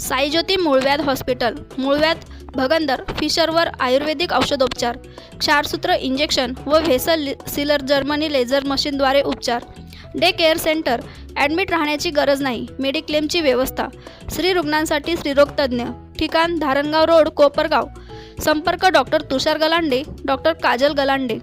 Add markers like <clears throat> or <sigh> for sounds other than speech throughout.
साईज्योती मूळव्याध हॉस्पिटल मूळव्याध भगंदर फिशरवर आयुर्वेदिक औषधोपचार क्षारसूत्र इंजेक्शन व व्हेसल सिलर जर्मनी लेझर मशीनद्वारे उपचार. डे केअर सेंटर ॲडमिट राहण्याची गरज नाही मेडिक्लेमची व्यवस्था. स्त्री रुग्णांसाठी स्त्रीरोग तज्ज्ञ. ठिकाण धारणगाव रोड कोपरगाव. संपर्क डॉक्टर तुषार गलांडे डॉक्टर काजल गलांडे.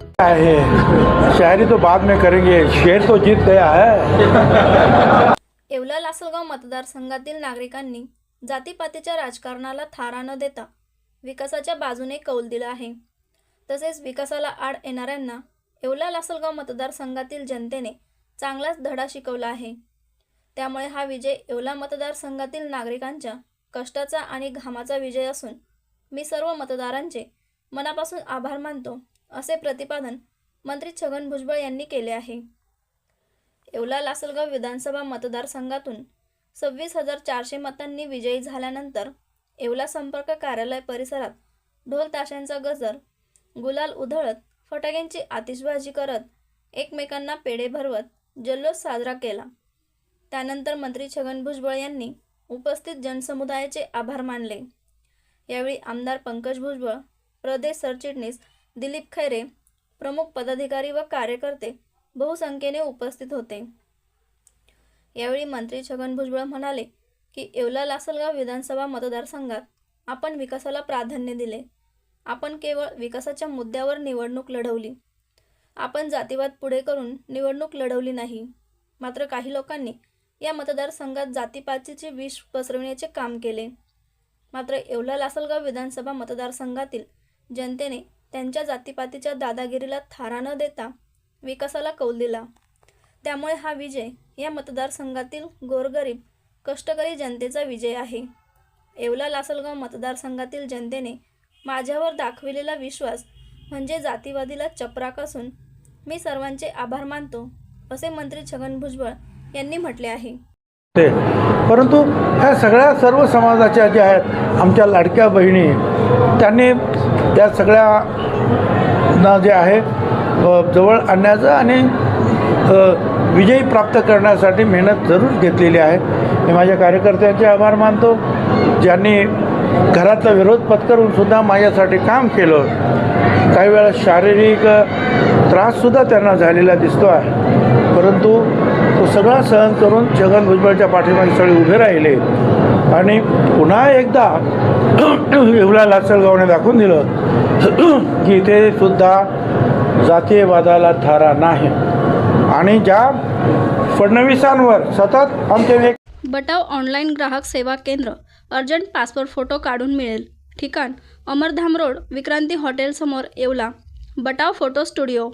शायरी तो बाद में करेंगे. शेर तो जीत गया है. येवला लासलगाव मतदारसंघातील नागरिकांनी जातीपातीच्या राजकारणाला थारा न देता विकासाच्या बाजूने कौल दिला आहे. तसेच विकासाला आड येणाऱ्यांना येवला लासलगाव मतदारसंघातील जनतेने चांगलाच धडा शिकवला आहे. त्यामुळे हा विजय येवला मतदारसंघातील नागरिकांच्या कष्टाचा आणि घामाचा विजय असून मी सर्व मतदारांचे मनापासून आभार मानतो असे प्रतिपादन मंत्री छगन भुजबळ यांनी केले आहे. येवला लासलगाव विधानसभा मतदारसंघातून सव्वीस हजार चारशे मतांनी विजयी झाल्यानंतर येवला संपर्क कार्यालय परिसरात ढोल ताशांचा गजर गुलाल उधळत फटाक्यांची आतिषबाजी करत एकमेकांना पेढे भरवत जल्लोष साजरा केला. त्यानंतर मंत्री छगन भुजबळ यांनी उपस्थित जनसमुदायाचे आभार मानले. यावेळी आमदार पंकज भुजबळ प्रदेश सरचिटणीस दिलीप खैरे प्रमुख पदाधिकारी व कार्यकर्ते बहुसंख्येने उपस्थित होते. यावेळी मंत्री छगन भुजबळ म्हणाले की येवला लासलगाव विधानसभा मतदारसंघात आपण विकासाला प्राधान्य दिले. आपण केवळ विकासाच्या मुद्द्यावर निवडणूक लढवली. आपण जातीवाद पुढे करून निवडणूक लढवली नाही. मात्र काही लोकांनी या मतदारसंघात जातीपातीचे विष पसरविण्याचे काम केले. मात्र येवला लासलगाव विधानसभा मतदारसंघातील जनतेने त्यांच्या जातीपातीच्या दादागिरीला थारा न देता विकासाला कौल दिला. त्यामुळे हा विजय या मतदारसंघातील गोरगरीब कष्टकरी जनतेचा विजय आहे. येवला लासलगाव मतदारसंघातील जनतेने माझ्यावर दाखविलेला विश्वास म्हणजे जातीवादीला चपराक असून मी सर्वांचे आभार मानतो असे मंत्री छगन भुजबळ यांनी म्हटले आहे. परंतु ह्या सगळ्या सर्व समाजाच्या ज्या आहेत आमच्या लाडक्या बहिणी त्यांनी त्या सगळ्यांना जे आहे जवळ आणण्याचं आणि विजयी प्राप्त करण्यासाठी मेहनत जरूर घेतलेली आहे. मी माझ्या कार्यकर्त्यांचे आभार मानतो. ज्यांनी घरातला विरोध पत्करून सुद्धा माझ्यासाठी काम केलं काही वेळा शारीरिक त्राससुद्धा त्यांना झालेला दिसतो आहे. परंतु तो सगळा सहन करून छगन भुजबळच्या पाठीमागे सगळे उभे राहिले आणि पुन्हा एकदा <clears throat> येवला लासलगावने दाखवून दिलं <clears throat> की इथे सुद्धा जातीयवादाला थारा नाही. आणि ज्या फडणवीसांवर सतत आमचे बटाव ऑनलाईन ग्राहक सेवा केंद्र अर्जंट पासपोर्ट फोटो काढून मिळेल. ठिकाण अमरधाम रोड विक्रांती हॉटेलसमोर येवला. Batav photo studio.